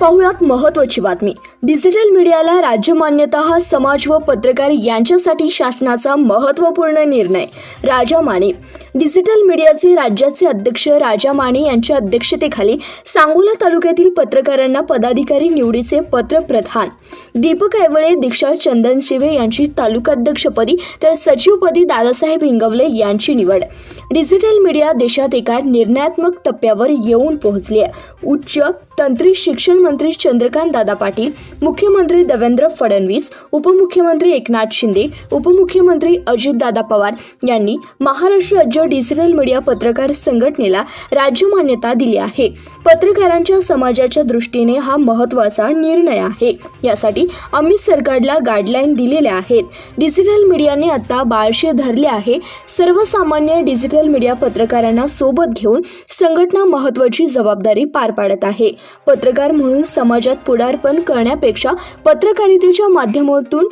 पाहुयात महत्त्वाची महत्वाची बातमी. डिजिटल मीडियाला राज्य मान्यता हा समाज व पत्रकार यांच्यासाठी शासनाचा महत्त्वपूर्ण निर्णय राजा माने. डिजिटल मीडियाचे राज्याचे अध्यक्ष राजा माने यांच्या अध्यक्षतेखाली सांगोला तालुक्यातील पत्रकारांना पदाधिकारी निवडीचे पत्र प्रधान. दीपक ऐवळे दीक्षा चंदन शिवे यांची तालुकाध्यक्षपदी तर सचिवपदी दादासाहेब हिंगवले यांची निवड. डिजिटल मीडिया देशात एका निर्णयात्मक टप्प्यावर येऊन पोहोचली आहे उच्च तंत्री शिक्षण मंत्री चंद्रकांत दादा पाटील मुख्यमंत्री देवेंद्र फडणवीस उपमुख्यमंत्री एकनाथ शिंदे उपमुख्यमंत्री अजितदादा पवार यांनी महाराष्ट्र राज्य डिजिटल मीडिया पत्रकार संघटनेला राज्य मान्यता दिली आहे. पत्रकारांच्या समाजाच्या दृष्टीने हा महत्त्वाचा निर्णय आहे. यासाठी आम्ही सरकारला गाईडलाईन दिलेल्या आहेत. डिजिटल मीडियाने आता बाळशे धरले आहे. सर्वसामान्य डिजिटल मीडिया पत्रकारांना सोबत घेऊन संघटना महत्त्वाची जबाबदारी पार पाडत आहे. पत्रकार म्हणून समाजात पुढारपण करण्यापेक्षा पत्रकारितेच्या माध्यमातून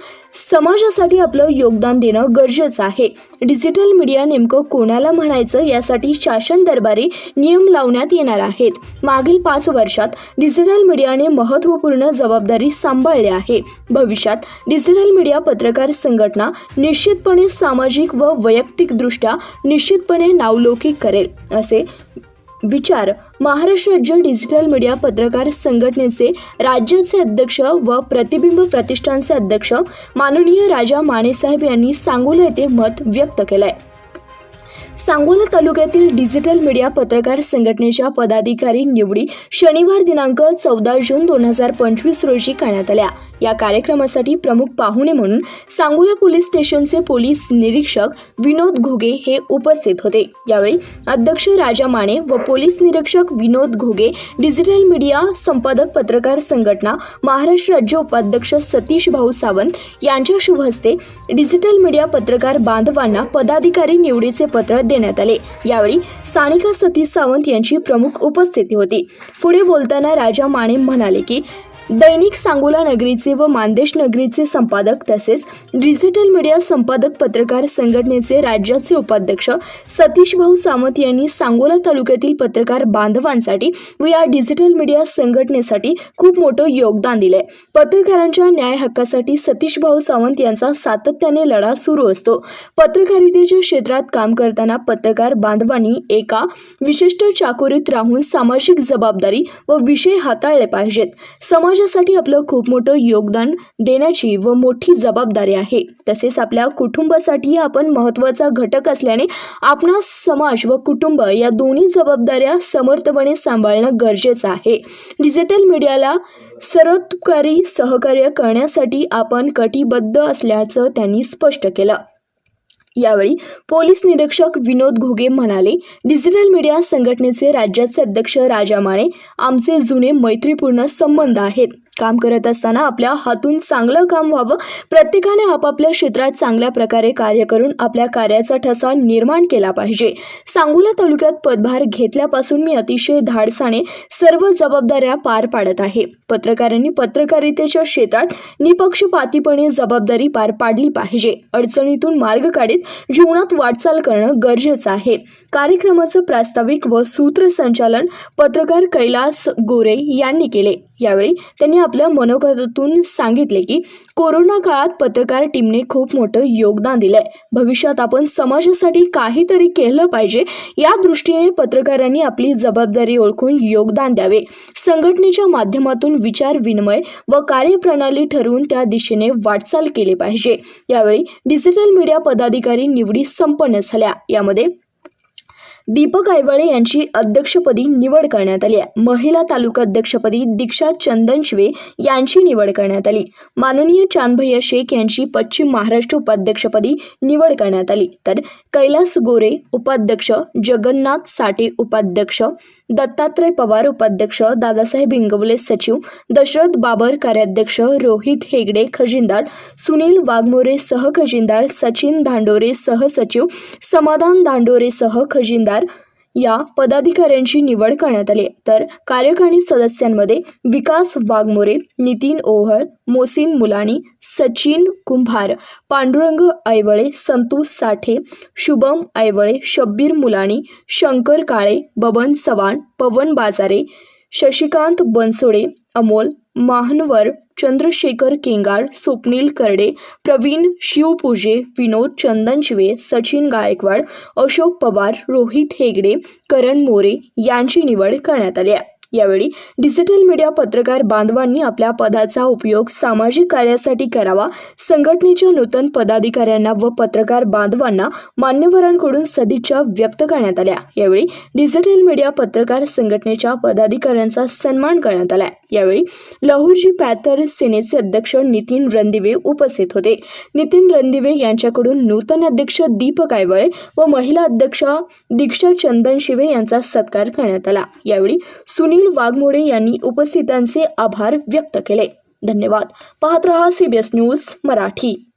समाजासाठी आपलं योगदान देणं गरजेचं आहे. डिजिटल मीडिया नेमकं कोणाला म्हणायचं यासाठी शासन दरबारी नियम लावण्यात येणार आहेत. मागील पाच वर्षात डिजिटल मीडियाने महत्त्वपूर्ण जबाबदारी सांभाळली आहे. भविष्यात डिजिटल मीडिया पत्रकार संघटना निश्चितपणे सामाजिक व वैयक्तिकदृष्ट्या निश्चितपणे नावलौकिक करेल असे विचार महाराष्ट्र राज्य डिजिटल मीडिया पत्रकार संघटनेचे राज्याचे अध्यक्ष व प्रतिबिंब प्रतिष्ठानचे अध्यक्ष माननीय राजा मानेसाहेब यांनी सांगोला येथे मत व्यक्त केलंय. सांगोला तालुक्यातील डिजिटल मीडिया पत्रकार संघटनेच्या पदाधिकारी निवडी शनिवार दिनांक चौदा जून दोन हजार पंचवीस रोजी करण्यात आल्या. या कार्यक्रमासाठी प्रमुख पाहुणे म्हणून सांगोला पोलीस स्टेशनचे पोलीस निरीक्षक विनोद घोगे हे उपस्थित होते. यावेळी अध्यक्ष राजा माने व पोलीस निरीक्षक विनोद घोगे डिजिटल मीडिया संपादक पत्रकार संघटना महाराष्ट्र राज्य उपाध्यक्ष सतीश भाऊ सावंत यांच्या शुभ हस्ते डिजिटल मीडिया पत्रकार बांधवांना पदाधिकारी निवडीचे पत्र देण्यात आले. यावेळी सानिका सतीश सावंत यांची प्रमुख उपस्थिती होती. पुढे बोलताना राजा माने म्हणाले की दैनिक सांगोला नगरीचे व मानदेश नगरीचे संपादक तसेच डिजिटल मीडिया संपादक पत्रकार संघटनेचे राज्याचे उपाध्यक्ष सतीश भाऊ सावंत यांनी सांगोला तालुक्यातील पत्रकार बांधवांसाठी व या डिजिटल मीडिया संघटनेसाठी खूप मोठं योगदान दिलंय. पत्रकारांच्या न्याय हक्कासाठी सतीश भाऊ सावंत यांचा सातत्याने लढा सुरू असतो. पत्रकारितेच्या क्षेत्रात काम करताना पत्रकार बांधवांनी एका विशिष्ट चाकोरीत राहून सामाजिक जबाबदारी व विषय हाताळले पाहिजेत. समाजासाठी आपलं खूप मोठं योगदान देण्याची व मोठी जबाबदारी आहे. तसेच आपल्या कुटुंबासाठी आपण महत्त्वाचा घटक असल्याने आपण समाज व कुटुंब या दोन्ही जबाबदाऱ्या समर्थपणे सांभाळणं गरजेचं आहे. डिजिटल मीडियाला सर्वोत्कारी सहकार्य करण्यासाठी आपण कटिबद्ध असल्याचं त्यांनी स्पष्ट केलं. यावेळी पोलीस निरीक्षक विनोद घोगे म्हणाले डिजिटल मीडिया संघटनेचे राज्याचे अध्यक्ष राजा माने आमचे जुने मैत्रीपूर्ण संबंध आहेत. काम करत असताना आपल्या हातून चांगलं काम व्हावं. प्रत्येकाने आपापल्या क्षेत्रात चांगल्या प्रकारे कार्य करून आपल्या कार्याचा ठसा निर्माण केला पाहिजे. सांगोला तालुक्यात पदभार घेतल्यापासून मी अतिशय धाडसाने सर्व जबाबदाऱ्या पार पाडत आहे. पत्रकारांनी पत्रकारितेच्या क्षेत्रात निपक्षपातीपणे जबाबदारी पार पाडली पाहिजे. अडचणीतून मार्ग काढीत जीवनात वाटचाल करणं गरजेचं आहे. कार्यक्रमाचं प्रास्ताविक व सूत्रसंचालन पत्रकार कैलास गोरे यांनी केले. यावेळी त्यांनी आपल्या मनोगतातून सांगितले की कोरोना काळात पत्रकार टीमने खूप मोठं योगदान दिलंय. भविष्यात आपण समाजासाठी काहीतरी केलं पाहिजे. या दृष्टीने पत्रकारांनी आपली जबाबदारी ओळखून योगदान द्यावे. संघटनेच्या माध्यमातून विचार विनिमय व कार्यप्रणाली ठरवून त्या दिशेने वाटचाल केली पाहिजे. यावेळी डिजिटल मीडिया पदाधिकारी निवडी संपन्न झाल्या. यामध्ये दीपक आयवाळे यांची अध्यक्षपदी निवड करण्यात आली आहे. महिला तालुका अध्यक्षपदी दीक्षा चंदन शिवे यांची निवड करण्यात आली. माननीय चांदभैया शेख यांची पश्चिम महाराष्ट्र उपाध्यक्षपदी निवड करण्यात आली. तर कैलास गोरे उपाध्यक्ष जगन्नाथ साठे उपाध्यक्ष दत्तात्रय पवार उपाध्यक्ष दादासाहेब इंगवले सचिव दशरथ बाबर कार्याध्यक्ष रोहित हेगडे खजिनदार सुनील वाघमोरे सहखजिनदार सचिन धांडोरे सहसचिव समाधान दांडोरे सह खजिनदार या पदाधिकाऱ्यांची निवड करण्यात आली. तर कार्यकारिणी सदस्यांमध्ये विकास वाघमोरे नितीन ओहळ मोसिन मुलानी सचिन कुंभार पांडुरंग ऐवळे संतोष साठे शुभम ऐवळे शब्बीर मुलानी शंकर काळे बबन सवान पवन बाजारे शशिकांत बनसोडे अमोल महानवर चंद्रशेखर केंगार स्वप्नील करडे प्रवीण शिवपूजे विनोद चंदनशिवे सचिन गायकवाड अशोक पवार रोहित हेगडे करण मोरे यांची निवड करण्यात आली आहे. यावेळी डिजिटल मीडिया पत्रकार बांधवांनी आपल्या पदाचा उपयोग सामाजिक कार्यासाठी करावा संघटनेच्या नूतन पदाधिकाऱ्यांना व पत्रकार बांधवांना मान्यवरांकडून सदिच्छा व्यक्त करण्यात आल्या. यावेळी डिजिटल मीडिया पत्रकार संघटनेच्या पदाधिकाऱ्यांचा सन्मान करण्यात आला. यावेळी लहुजी पॅथर सेनेचे अध्यक्ष नितीन रणदिवे उपस्थित होते. नितीन रणदिवे यांच्याकडून नूतन अध्यक्ष दीपक आयवळे व महिला अध्यक्ष दीक्षा चंदनशिवे यांचा सत्कार करण्यात आला. यावेळी सुनील वाघमोडे यांनी उपस्थितांचे आभार व्यक्त केले. धन्यवाद. पाहत रहा सीबीएस न्यूज मराठी.